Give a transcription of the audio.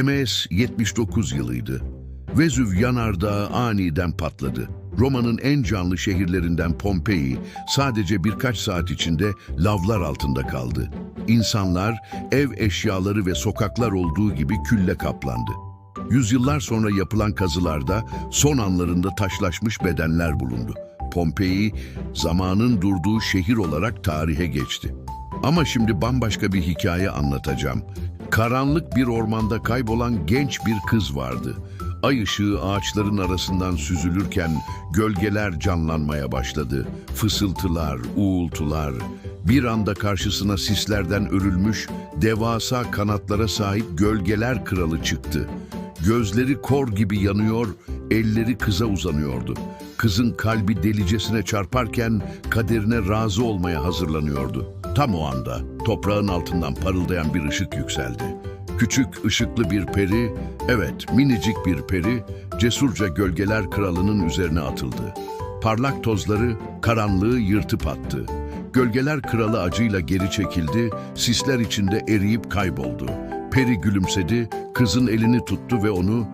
MS 79 yılıydı. Vezüv yanardağı aniden patladı. Roma'nın en canlı şehirlerinden Pompei sadece birkaç saat içinde lavlar altında kaldı. İnsanlar, ev eşyaları ve sokaklar olduğu gibi külle kaplandı. Yüzyıllar sonra yapılan kazılarda son anlarında taşlaşmış bedenler bulundu. Pompei, zamanın durduğu şehir olarak tarihe geçti. Ama şimdi bambaşka bir hikaye anlatacağım. Karanlık bir ormanda kaybolan genç bir kız vardı. Ay ışığı ağaçların arasından süzülürken gölgeler canlanmaya başladı. Fısıltılar, uğultular. Bir anda karşısına sislerden örülmüş, devasa kanatlara sahip gölgeler kralı çıktı. Gözleri kor gibi yanıyor, elleri kıza uzanıyordu. Kızın kalbi delicesine çarparken kaderine razı olmaya hazırlanıyordu. Tam o anda toprağın altından parıldayan bir ışık yükseldi. Küçük, ışıklı bir peri, evet minicik bir peri, cesurca gölgeler kralının üzerine atıldı. Parlak tozları karanlığı yırtıp attı. Gölgeler kralı acıyla geri çekildi, sisler içinde eriyip kayboldu. Peri gülümsedi, kızın elini tuttu ve onu